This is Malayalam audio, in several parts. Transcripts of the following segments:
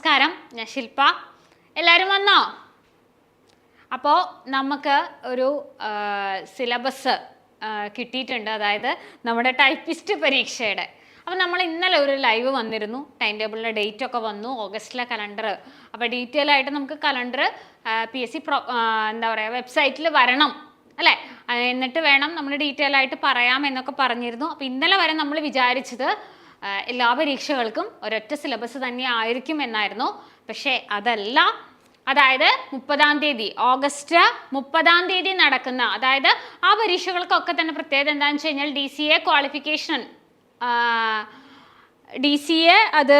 നമസ്കാരം ഞാൻ ശില്പ. എല്ലാവരും വന്നോ? അപ്പോൾ നമുക്ക് ഒരു സിലബസ് കിട്ടിയിട്ടുണ്ട്. അതായത് നമ്മുടെ ടൈപ്പിസ്റ്റ് പരീക്ഷയുടെ. അപ്പോൾ നമ്മൾ ഇന്നലെ ഒരു ലൈവ് വന്നിരുന്നു. ടൈം ടേബിളിന്റെ ഡേറ്റ് ഒക്കെ വന്നു. ഓഗസ്റ്റിലെ കലണ്ടർ അപ്പോൾ ഡീറ്റെയിൽ ആയിട്ട് നമുക്ക് calendar P S C pro എന്താ പറയുക വെബ്സൈറ്റിൽ വരണം. അല്ലേ? എന്നിട്ട് വേണം നമ്മൾ ഡീറ്റെയിൽ ആയിട്ട് പറയാം എന്നൊക്കെ പറഞ്ഞിരുന്നു. അപ്പോൾ ഇന്നലെ വരെ നമ്മൾ വിചാരിച്ചത് എല്ലാ പരീക്ഷകൾക്കും ഒരൊറ്റ സിലബസ് തന്നെ ആയിരിക്കും എന്നായിരുന്നു. പക്ഷേ അതല്ല. അതായത് മുപ്പതാം തീയതി ഓഗസ്റ്റ് മുപ്പതാം തീയതി നടക്കുന്ന അതായത് ആ പരീക്ഷകൾക്കൊക്കെ തന്നെ പ്രത്യേകത എന്താണെന്ന് വെച്ച് കഴിഞ്ഞാൽ D C A qualification D C A അത്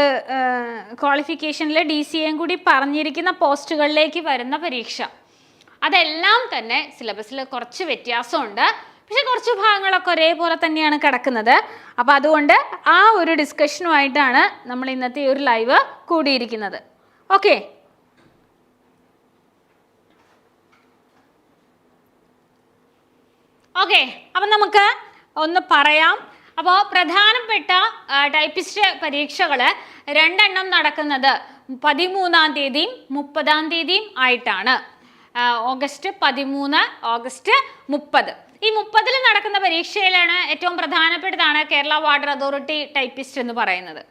ക്വാളിഫിക്കേഷനിൽ ഡി സി എയും കൂടി പറഞ്ഞിരിക്കുന്ന പോസ്റ്റുകളിലേക്ക് വരുന്ന പരീക്ഷ. അതെല്ലാം തന്നെ സിലബസിൽ കുറച്ച് വ്യത്യാസമുണ്ട്. പക്ഷെ കുറച്ച് ഭാഗങ്ങളൊക്കെ ഒരേപോലെ തന്നെയാണ് കിടക്കുന്നത്. അപ്പോൾ അതുകൊണ്ട് ആ ഒരു ഡിസ്കഷനുമായിട്ടാണ് നമ്മൾ ഇന്നത്തെ ഒരു ലൈവ് കൂടിയിരിക്കുന്നത്. ഓക്കെ ഓക്കെ അപ്പം നമുക്ക് ഒന്ന് പറയാം. അപ്പോൾ പ്രധാനപ്പെട്ട ടൈപ്പിസ്റ്റ് പരീക്ഷകൾ രണ്ടെണ്ണം നടക്കുന്നത് പതിമൂന്നാം തീയതിയും മുപ്പതാം തീയതിയും ആയിട്ടാണ്. ഓഗസ്റ്റ് പതിമൂന്ന് ഓഗസ്റ്റ് മുപ്പത്. ഈ മുപ്പതിൽ നടക്കുന്ന പരീക്ഷയിലാണ് ഏറ്റവും പ്രധാനപ്പെട്ടതാണ് കേരള വാട്ടർ അതോറിറ്റി ടൈപ്പിസ്റ്റ് എന്ന് പറയുന്നത്.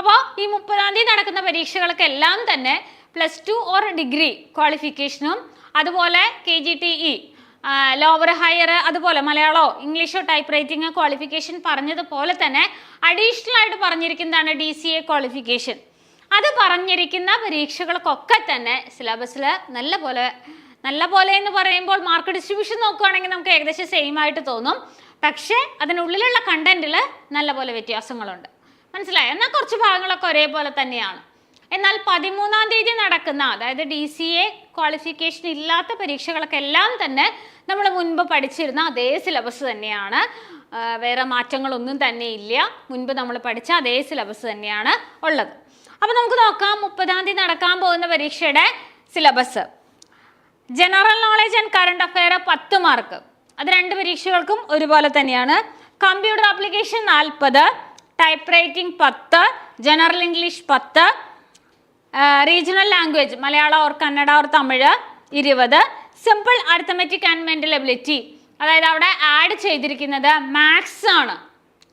അപ്പോൾ ഈ മുപ്പതാം തീയതി നടക്കുന്ന പരീക്ഷകൾക്കെല്ലാം തന്നെ പ്ലസ് ടു ഓർ ഡിഗ്രി ക്വാളിഫിക്കേഷനും അതുപോലെ K G T E lower higher അതുപോലെ മലയാളമോ ഇംഗ്ലീഷോ ടൈപ്പ് റൈറ്റിംഗ് ക്വാളിഫിക്കേഷൻ പറഞ്ഞതുപോലെ തന്നെ അഡീഷണൽ ആയിട്ട് പറഞ്ഞിരിക്കുന്നതാണ് ഡി സി എ ക്വാളിഫിക്കേഷൻ. അത് പറഞ്ഞിരിക്കുന്ന പരീക്ഷകൾക്കൊക്കെ തന്നെ സിലബസിൽ നല്ല പോലെ നല്ല പോലെ എന്ന് പറയുമ്പോൾ മാർക്ക് ഡിസ്ട്രിബ്യൂഷൻ നോക്കുകയാണെങ്കിൽ നമുക്ക് ഏകദേശം സെയിം ആയിട്ട് തോന്നും. പക്ഷേ അതിനുള്ളിലുള്ള കണ്ടന്റിൽ നല്ല പോലെ വ്യത്യാസങ്ങളുണ്ട്. മനസ്സിലായോ? എന്നാൽ കുറച്ച് ഭാഗങ്ങളൊക്കെ ഒരേപോലെ തന്നെയാണ്. എന്നാൽ പതിമൂന്നാം തീയതി നടക്കുന്ന അതായത് ഡി സി എ ക്വാളിഫിക്കേഷൻ ഇല്ലാത്ത പരീക്ഷകളൊക്കെ എല്ലാം തന്നെ നമ്മൾ മുൻപ് പഠിച്ചിരുന്ന അതേ സിലബസ് തന്നെയാണ്. വേറെ മാറ്റങ്ങളൊന്നും തന്നെ ഇല്ല. മുൻപ് നമ്മൾ പഠിച്ച അതേ സിലബസ് തന്നെയാണ് ഉള്ളത്. അപ്പോൾ നമുക്ക് നോക്കാം മുപ്പതാം തീയതി നടക്കാൻ പോകുന്ന പരീക്ഷയുടെ syllabus general knowledge and current affair പത്ത് മാർക്ക് അത് രണ്ട് പരീക്ഷകൾക്കും ഒരുപോലെ തന്നെയാണ്. കമ്പ്യൂട്ടർ ആപ്ലിക്കേഷൻ നാൽപ്പത് ടൈപ്പ് റൈറ്റിംഗ് പത്ത് ജനറൽ ഇംഗ്ലീഷ് പത്ത് regional language Malayalam or Kannada or Tamil ഇരുപത്. Simple arithmetic and mental ability അതായത് അവിടെ ആഡ് ചെയ്തിരിക്കുന്നത് മാത്സ് ആണ്.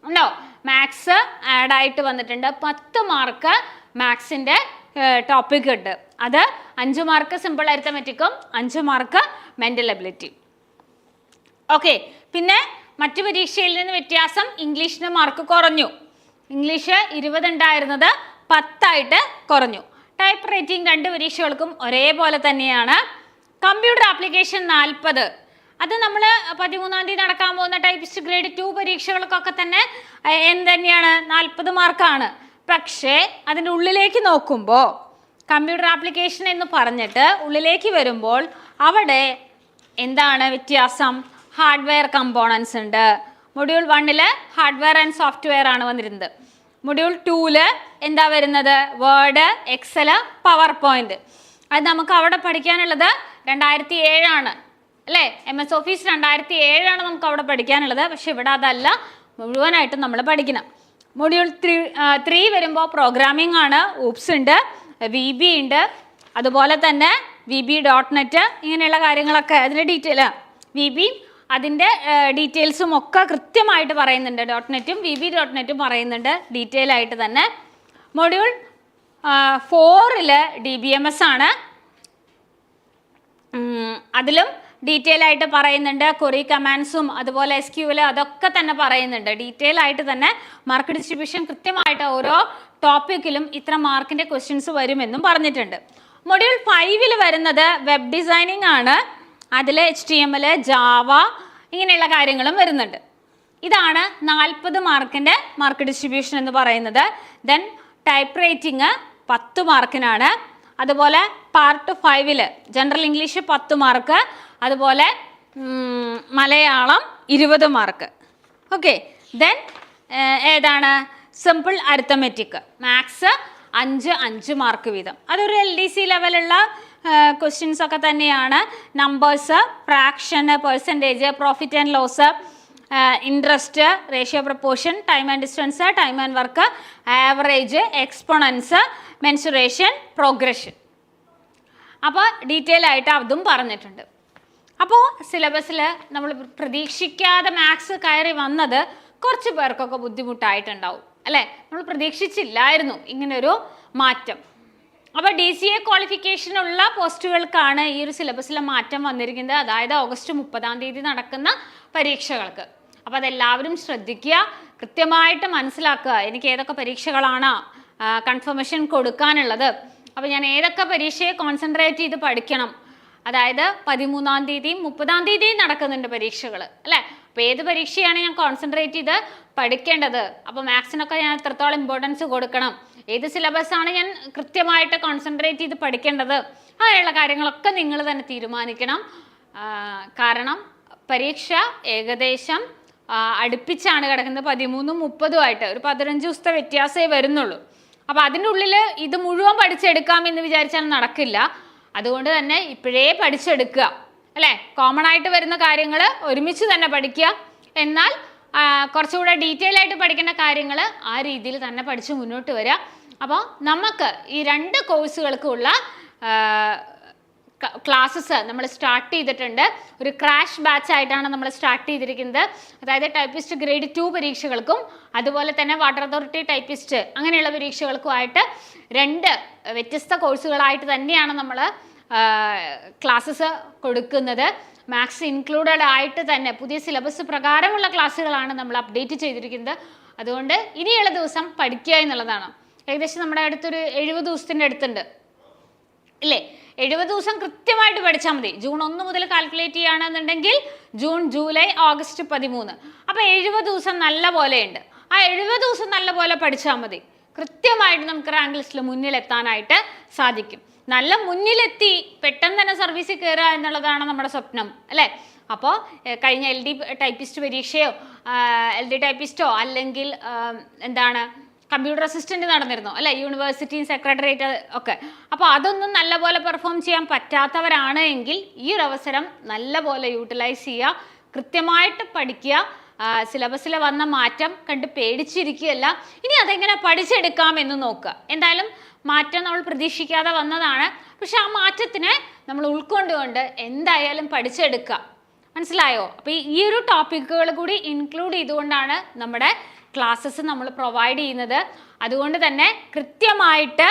ഉണ്ടോ? മാത്സ് ആഡ് ആയിട്ട് വന്നിട്ടുണ്ട്. പത്ത് മാർക്ക് മാത്സിന്റെ ടോപ്പിക് ഉണ്ട്. അത് അഞ്ച് മാർക്ക് സിമ്പിൾ അരിത്തമെറ്റിക്കും അഞ്ച് മാർക്ക് മെന്റൽ എബിലിറ്റി ഓക്കെ പിന്നെ മറ്റു പരീക്ഷയിൽ നിന്ന് വ്യത്യാസം ഇംഗ്ലീഷിന് മാർക്ക് കുറഞ്ഞു. ഇംഗ്ലീഷ് ഇരുപത് ഉണ്ടായിരുന്നത് പത്തായിട്ട് കുറഞ്ഞു. ടൈപ്പ് റൈറ്റിംഗ് രണ്ട് പരീക്ഷകൾക്കും ഒരേപോലെ തന്നെയാണ്. കമ്പ്യൂട്ടർ ആപ്ലിക്കേഷൻ നാൽപ്പത്. അത് നമ്മൾ പതിമൂന്നാം തീയതി നടക്കാൻ പോകുന്ന ടൈപ്പിസ്റ്റ് ഗ്രേഡ് ടു പരീക്ഷകൾക്കൊക്കെ തന്നെ എന്ത് തന്നെയാണ്? നാൽപ്പത് മാർക്കാണ് പക്ഷേ അതിന്റെ ഉള്ളിലേക്ക് നോക്കുമ്പോൾ കമ്പ്യൂട്ടർ ആപ്ലിക്കേഷൻ എന്ന് പറഞ്ഞിട്ട് ഉള്ളിലേക്ക് വരുമ്പോൾ അവിടെ എന്താണ് വ്യത്യാസം? ഹാർഡ്വെയർ കമ്പോണൻസ് ഉണ്ട്. മൊഡ്യൂൾ വണ്ണിൽ ഹാർഡ്വെയർ ആൻഡ് സോഫ്റ്റ്വെയർ ആണ് വന്നിരുന്നത്. മൊഡ്യൂൾ ടൂൽ എന്താ വരുന്നത്? Word Excel PowerPoint. അത് നമുക്ക് അവിടെ പഠിക്കാനുള്ളത് രണ്ടായിരത്തി ഏഴാണ് അല്ലേ? എം എസ് ഓഫീസ് രണ്ടായിരത്തി ഏഴാണ് നമുക്ക് അവിടെ പഠിക്കാനുള്ളത്. പക്ഷെ ഇവിടെ അതല്ല. മുഴുവനായിട്ടും നമ്മൾ പഠിക്കണം. മൊഡ്യൂൾ ത്രീ ത്രീ വരുമ്പോൾ പ്രോഗ്രാമിംഗ് ആണ്. ഊപ്സ് ഉണ്ട്. വി ബി ഉണ്ട്. അതുപോലെ തന്നെ വി ബി ഡോട്ട് നെറ്റ് ഇങ്ങനെയുള്ള കാര്യങ്ങളൊക്കെ അതിന്റെ ഡീറ്റെയിൽ വി ബി അതിന്റെ ഡീറ്റെയിൽസും ഒക്കെ കൃത്യമായിട്ട് പറയുന്നുണ്ട്. ഡോട്ട് നെറ്റും വി ബി ഡോട്ട് നെറ്റും പറയുന്നുണ്ട് ഡീറ്റെയിൽ ആയിട്ട് തന്നെ. മൊഡ്യൂൾ ഫോറിൽ ഡി ബി എം എസ് ആണ്. അതിലും ഡീറ്റെയിൽ ആയിട്ട് പറയുന്നുണ്ട്. കൊറി കമാൻഡ്സും അതുപോലെ എസ് ക്യൂൽ അതൊക്കെ തന്നെ പറയുന്നുണ്ട്. ഡീറ്റെയിൽ ആയിട്ട് തന്നെ മാർക്ക് ഡിസ്ട്രിബ്യൂഷൻ കൃത്യമായിട്ട് ഓരോ ടോപ്പിക്കിലും ഇത്ര മാർക്കിന്റെ ക്വസ്റ്റ്യൻസ് വരുമെന്നും പറഞ്ഞിട്ടുണ്ട്. മൊഡ്യൂൾ ഫൈവിൽ വരുന്നത് വെബ് ഡിസൈനിങ് ആണ്. അതിൽ H T M L Java ഇങ്ങനെയുള്ള കാര്യങ്ങളും വരുന്നുണ്ട്. ഇതാണ് നാൽപ്പത് മാർക്കിന്റെ മാർക്ക് ഡിസ്ട്രിബ്യൂഷൻ എന്ന് പറയുന്നത്. ദെൻ ടൈപ്പ് റൈറ്റിംഗ് പത്ത് മാർക്കിനാണ് അതുപോലെ പാർട്ട് ഫൈവിൽ ജനറൽ ഇംഗ്ലീഷ് പത്ത് മാർക്ക് അതുപോലെ മലയാളം ഇരുപത് മാർക്ക് ഓക്കെ ദെൻ ഏതാണ്? സിമ്പിൾ അരിത്തമെറ്റിക് മാത്സ് അഞ്ച് അഞ്ച് മാർക്ക് വീതം. അതൊരു എൽ ഡി സി ലെവലുള്ള ക്വസ്റ്റ്യൻസ് ഒക്കെ തന്നെയാണ്. Numbers fraction percentage profit and loss interest ratio proportion time and distance time and work average exponents mensuration progression അപ്പോൾ ഡീറ്റെയിൽ ആയിട്ട് അതും പറഞ്ഞിട്ടുണ്ട്. അപ്പോൾ സിലബസിൽ നമ്മൾ പ്രതീക്ഷിക്കാതെ മാത്സ് കയറി വന്നത് കുറച്ച് പേർക്കൊക്കെ ബുദ്ധിമുട്ടായിട്ടുണ്ടാവും അല്ലേ? നമ്മൾ പ്രതീക്ഷിച്ചില്ലായിരുന്നു ഇങ്ങനൊരു മാറ്റം. അപ്പോൾ ഡി സി എ ക്വാളിഫിക്കേഷനുള്ള പോസ്റ്റുകൾക്കാണ് ഈ ഒരു സിലബസിലെ മാറ്റം വന്നിരിക്കുന്നത്. അതായത് ഓഗസ്റ്റ് മുപ്പതാം തീയതി നടക്കുന്ന പരീക്ഷകൾക്ക്. അപ്പോൾ അതെല്ലാവരും ശ്രദ്ധിക്കുക കൃത്യമായിട്ട് മനസ്സിലാക്കുക എനിക്ക് ഏതൊക്കെ പരീക്ഷകളാണ് കൺഫർമേഷൻ കൊടുക്കാനുള്ളത്. അപ്പോൾ ഞാൻ ഏതൊക്കെ പരീക്ഷയെ കോൺസെൻട്രേറ്റ് ചെയ്ത് പഠിക്കണം അതായത് പതിമൂന്നാം തീയതിയും മുപ്പതാം തീയതിയും നടക്കുന്നുണ്ട് പരീക്ഷകൾ അല്ലേ? അപ്പോൾ ഏത് പരീക്ഷയാണ് ഞാൻ കോൺസെൻട്രേറ്റ് ചെയ്ത് പഠിക്കേണ്ടത്? അപ്പോൾ മാത്സിനൊക്കെ ഞാൻ എത്രത്തോളം ഇമ്പോർട്ടൻസ് കൊടുക്കണം? ഏത് സിലബസ് ആണ് ഞാൻ കൃത്യമായിട്ട് കോൺസെൻട്രേറ്റ് ചെയ്ത് പഠിക്കേണ്ടത്? അങ്ങനെയുള്ള കാര്യങ്ങളൊക്കെ നിങ്ങൾ തന്നെ തീരുമാനിക്കണം. കാരണം പരീക്ഷ ഏകദേശം അടുപ്പിച്ചാണ് കിടക്കുന്നത് പതിമൂന്നും മുപ്പതും ആയിട്ട്. ഒരു പതിനഞ്ച് ദിവസത്തെ വ്യത്യാസമേ വരുന്നുള്ളൂ. അപ്പോൾ അതിന്റെ ഉള്ളിൽ ഇത് മുഴുവൻ പഠിച്ചെടുക്കാം എന്ന് വിചാരിച്ചാൽ നടക്കില്ല. അതുകൊണ്ട് തന്നെ ഇപ്പോഴേ പഠിച്ചെടുക്കുക അല്ലേ? കോമൺ ആയിട്ട് വരുന്ന കാര്യങ്ങൾ ഒരുമിച്ച് തന്നെ പഠിക്കുക. എന്നാൽ കുറച്ചുകൂടെ ഡീറ്റെയിൽ ആയിട്ട് പഠിക്കേണ്ട കാര്യങ്ങൾ ആ രീതിയിൽ തന്നെ പഠിച്ച് മുന്നോട്ട് വരിക. അപ്പോൾ നമുക്ക് ഈ രണ്ട് കോഴ്സുകൾക്കുള്ള ക്ലാസ്സസ് നമ്മൾ സ്റ്റാർട്ട് ചെയ്തിട്ടുണ്ട്. ഒരു ക്രാഷ് ബാച്ച് ആയിട്ടാണ് നമ്മൾ സ്റ്റാർട്ട് ചെയ്തിരിക്കുന്നത്. അതായത് ടൈപ്പിസ്റ്റ് ഗ്രേഡ് ടു പരീക്ഷകൾക്കും അതുപോലെ തന്നെ വാട്ടർ അതോറിറ്റി ടൈപ്പിസ്റ്റ് അങ്ങനെയുള്ള പരീക്ഷകൾക്കുമായിട്ട് രണ്ട് വ്യത്യസ്ത കോഴ്സുകളായിട്ട് തന്നെയാണ് നമ്മൾ ക്ലാസ്സസ് കൊടുക്കുന്നത്. മാത്സ് ഇൻക്ലൂഡഡ് ആയിട്ട് തന്നെ പുതിയ സിലബസ് പ്രകാരമുള്ള ക്ലാസ്സുകളാണ് നമ്മൾ അപ്ഡേറ്റ് ചെയ്തിരിക്കുന്നത്. അതുകൊണ്ട് ഇനിയുള്ള ദിവസം പഠിക്കുക എന്നുള്ളതാണ്. ഏകദേശം നമ്മുടെ അടുത്തൊരു എഴുപത് ദിവസത്തിന്റെ അടുത്തുണ്ട്. ഇല്ലേ? എഴുപത് ദിവസം കൃത്യമായിട്ട് പഠിച്ചാൽ മതി. ജൂൺ ഒന്ന് മുതൽ കാൽക്കുലേറ്റ് ചെയ്യുകയാണെന്നുണ്ടെങ്കിൽ ജൂൺ ജൂലൈ ഓഗസ്റ്റ് പതിമൂന്ന്. അപ്പോൾ എഴുപത് ദിവസം നല്ല പോലെയുണ്ട്. ആ എഴുപത് ദിവസം നല്ല പോലെ പഠിച്ചാൽ മതി. കൃത്യമായിട്ട് നമുക്ക് റാങ്ക് ലിസ്റ്റിൽ മുന്നിലെത്താനായിട്ട് സാധിക്കും. നല്ല മുന്നിലെത്തി പെട്ടെന്ന് തന്നെ സർവീസിൽ കയറുക എന്നുള്ളതാണ് നമ്മുടെ സ്വപ്നം അല്ലേ? അപ്പോൾ കഴിഞ്ഞ എൽ ഡി ടൈപ്പിസ്റ്റ് പരീക്ഷയോ എൽ ഡി ടൈപ്പിസ്റ്റോ അല്ലെങ്കിൽ എന്താണ് കമ്പ്യൂട്ടർ അസിസ്റ്റന്റ് നടന്നിരുന്നു അല്ലെ? യൂണിവേഴ്സിറ്റി സെക്രട്ടേറിയറ്റ് ഒക്കെ. അപ്പോൾ അതൊന്നും നല്ലപോലെ പെർഫോം ചെയ്യാൻ പറ്റാത്തവരാണ് എങ്കിൽ ഈ ഒരു അവസരം നല്ലപോലെ യൂട്ടിലൈസ് ചെയ്യുക കൃത്യമായിട്ട് പഠിക്കുക സിലബസിൽ വന്ന മാറ്റം കണ്ട് പേടിച്ചിരിക്കുകയല്ല ഇനി അതെങ്ങനെ പഠിച്ചെടുക്കാം എന്ന് നോക്കുക. എന്തായാലും മാറ്റം നമ്മൾ പ്രതീക്ഷിക്കാതെ വന്നതാണ്. പക്ഷെ ആ മാറ്റത്തിനെ നമ്മൾ ഉൾക്കൊണ്ടുകൊണ്ട് എന്തായാലും പഠിച്ചെടുക്കുക. മനസ്സിലായോ? അപ്പോൾ ഈ ഒരു ടോപ്പിക്കുകൾ കൂടി ഇൻക്ലൂഡ് ചെയ്തുകൊണ്ടാണ് നമ്മുടെ ക്ലാസ്സസ് നമ്മൾ പ്രൊവൈഡ് ചെയ്യുന്നത്. അതുകൊണ്ട് തന്നെ കൃത്യമായിട്ട്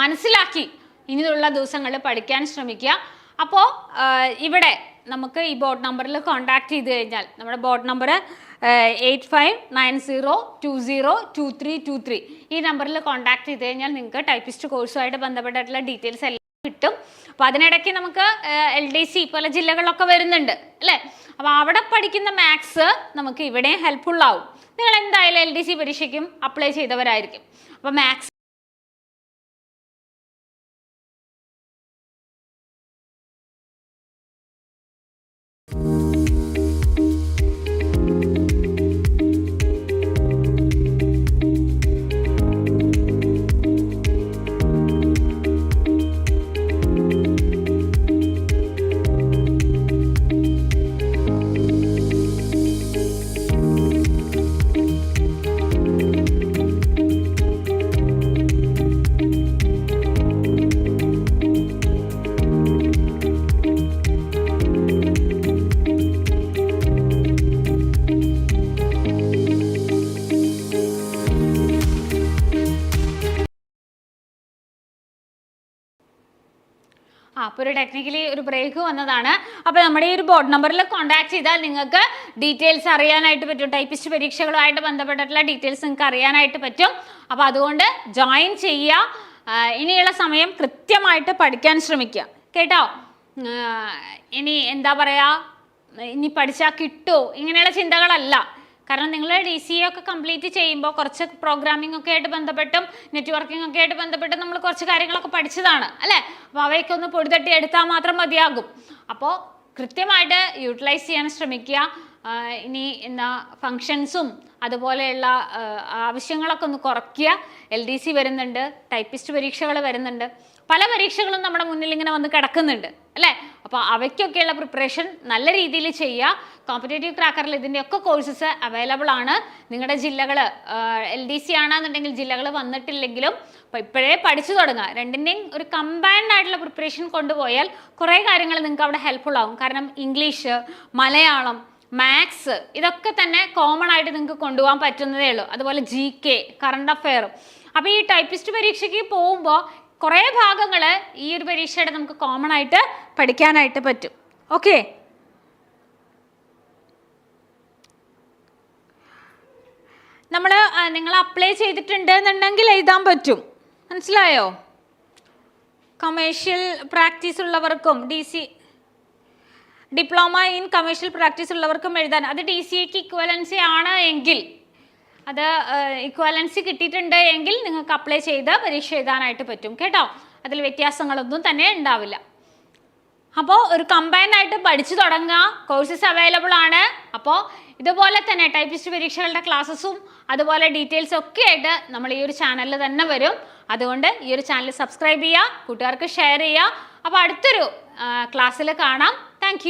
മനസ്സിലാക്കി ഇനിയുള്ള ദിവസങ്ങളിൽ പഠിക്കാൻ ശ്രമിക്കുക. അപ്പോൾ ഇവിടെ നമുക്ക് ഈ ബോർഡ് നമ്പറിൽ കോൺടാക്ട് ചെയ്ത് കഴിഞ്ഞാൽ നമ്മുടെ board number eight five nine zero two zero two three two three ഈ നമ്പറിൽ കോൺടാക്ട് ചെയ്ത് കഴിഞ്ഞാൽ നിങ്ങൾക്ക് ടൈപ്പിസ്റ്റ് കോഴ്സുമായിട്ട് ബന്ധപ്പെട്ടിട്ടുള്ള ഡീറ്റെയിൽസ് എല്ലാം കിട്ടും. അപ്പോൾ അതിനിടയ്ക്ക് നമുക്ക് എൽ ഡി സി പല ജില്ലകളിലൊക്കെ വരുന്നുണ്ട് അല്ലേ? അപ്പോൾ അവിടെ പഠിക്കുന്ന മാത്സ് നമുക്ക് ഇവിടെ ഹെൽപ്ഫുൾ ആവും. നിങ്ങൾ എന്തായാലും എൽ ഡി സി പരീക്ഷയ്ക്കും അപ്ലൈ ചെയ്തവരായിരിക്കും. അപ്പോൾ മാത്സ് അപ്പോൾ ഒരു ടെക്നിക്കലി ഒരു ബ്രേക്ക് വന്നതാണ്. അപ്പോൾ നമ്മുടെ ഈ ഒരു ബോർഡ് നമ്പറിൽ കോൺടാക്ട് ചെയ്താൽ നിങ്ങൾക്ക് ഡീറ്റെയിൽസ് അറിയാനായിട്ട് പറ്റും. ടൈപ്പിസ്റ്റ് പരീക്ഷകളുമായിട്ട് ബന്ധപ്പെട്ടിട്ടുള്ള ഡീറ്റെയിൽസ് നിങ്ങൾക്ക് അറിയാനായിട്ട് പറ്റും. അപ്പോൾ അതുകൊണ്ട് ജോയിൻ ചെയ്യുക. ഇനിയുള്ള സമയം കൃത്യമായിട്ട് പഠിക്കാൻ ശ്രമിക്കുക. കേട്ടോ? ഇനി എന്താ പറയുക ഇനി പഠിച്ചാൽ കിട്ടുമോ ഇങ്ങനെയുള്ള ചിന്തകളല്ല. കാരണം നിങ്ങൾ ഡി സി എ ഒക്കെ കംപ്ലീറ്റ് ചെയ്യുമ്പോൾ കുറച്ച് പ്രോഗ്രാമിംഗ് ഒക്കെ ആയിട്ട് ബന്ധപ്പെട്ടും നെറ്റ്വർക്കിംഗ് ഒക്കെ ആയിട്ട് ബന്ധപ്പെട്ട് നമ്മൾ കുറച്ച് കാര്യങ്ങളൊക്കെ പഠിച്ചതാണ് അല്ലേ? അപ്പോൾ അവയൊക്കെ ഒന്ന് പൊടിതട്ടി എടുത്താൽ മാത്രം മതിയാകും. അപ്പോൾ കൃത്യമായിട്ട് യൂട്ടിലൈസ് ചെയ്യാൻ ശ്രമിക്കുക. ഇനി എന്താ ഫങ്ഷൻസും അതുപോലെയുള്ള ആവശ്യങ്ങളൊക്കെ ഒന്ന് കുറയ്ക്കുക. എൽ ഡി സി വരുന്നുണ്ട് ടൈപ്പിസ്റ്റ് പരീക്ഷകൾ വരുന്നുണ്ട്. പല പരീക്ഷകളും നമ്മുടെ മുന്നിൽ ഇങ്ങനെ വന്ന് കിടക്കുന്നുണ്ട് അല്ലേ? അപ്പോൾ അവയ്ക്കൊക്കെയുള്ള പ്രിപ്പറേഷൻ നല്ല രീതിയിൽ ചെയ്യുക. കോമ്പറ്റേറ്റീവ് ക്രാക്കറിൽ ഇതിന്റെയൊക്കെ കോഴ്സസ് അവൈലബിൾ ആണ്. നിങ്ങളുടെ ജില്ലകൾ എൽ ഡി സി ആണെന്നുണ്ടെങ്കിൽ ജില്ലകൾ വന്നിട്ടില്ലെങ്കിലും അപ്പോൾ ഇപ്പോഴേ പഠിച്ചു തുടങ്ങുക. രണ്ടിന്റെയും ഒരു കമ്പൈൻഡ് ആയിട്ടുള്ള പ്രിപ്പറേഷൻ കൊണ്ടുപോയാൽ കുറേ കാര്യങ്ങൾ നിങ്ങൾക്ക് അവിടെ ഹെൽപ്ഫുൾ ആവും. കാരണം ഇംഗ്ലീഷ് മലയാളം മാത്സ് ഇതൊക്കെ തന്നെ കോമൺ ആയിട്ട് നിങ്ങൾക്ക് കൊണ്ടുപോകാൻ പറ്റുന്നതേ ഉള്ളൂ. അതുപോലെ ജി കെ കറണ്ട് അഫെയർ അപ്പോൾ ഈ ടൈപ്പിസ്റ്റ് പരീക്ഷയ്ക്ക് പോകുമ്പോൾ കുറേ ഭാഗങ്ങൾ ഈ ഒരു പരീക്ഷയുടെ നമുക്ക് കോമൺ ആയിട്ട് പഠിക്കാനായിട്ട് പറ്റും. ഓക്കെ നമ്മൾ നിങ്ങൾ അപ്ലൈ ചെയ്തിട്ടുണ്ട് എന്നുണ്ടെങ്കിൽ എഴുതാൻ പറ്റും. മനസ്സിലായോ? കമേഴ്ഷ്യൽ പ്രാക്ടീസ് ഉള്ളവർക്കും D C diploma in commercial practice ഉള്ളവർക്കും എഴുതാൻ. അത് ഡി സി എക്ക് ഇക്വലൻസി ആണ് എങ്കിൽ അത് ഇക്വാലൻസി കിട്ടിയിട്ടുണ്ട് എങ്കിൽ നിങ്ങൾക്ക് അപ്ലൈ ചെയ്ത് പരീക്ഷ എഴുതാനായിട്ട് പറ്റും കേട്ടോ? അതിൽ വ്യത്യാസങ്ങളൊന്നും തന്നെ ഉണ്ടാവില്ല. അപ്പോൾ ഒരു കമ്പൈൻഡ് ആയിട്ട് പഠിച്ചു തുടങ്ങുക. കോഴ്സസ് അവൈലബിൾ ആണ്. അപ്പോൾ ഇതുപോലെ തന്നെ ടൈപ്പിസ്റ്റ് പരീക്ഷകളുടെ ക്ലാസ്സസും അതുപോലെ ഡീറ്റെയിൽസ് ഒക്കെ ആയിട്ട് നമ്മൾ ഈ ഒരു ചാനലിൽ തന്നെ വരും. അതുകൊണ്ട് ഈ ഒരു ചാനൽ സബ്സ്ക്രൈബ് ചെയ്യുക കൂട്ടുകാർക്ക് ഷെയർ ചെയ്യുക. അപ്പോൾ അടുത്തൊരു ക്ലാസ്സിൽ കാണാം. താങ്ക്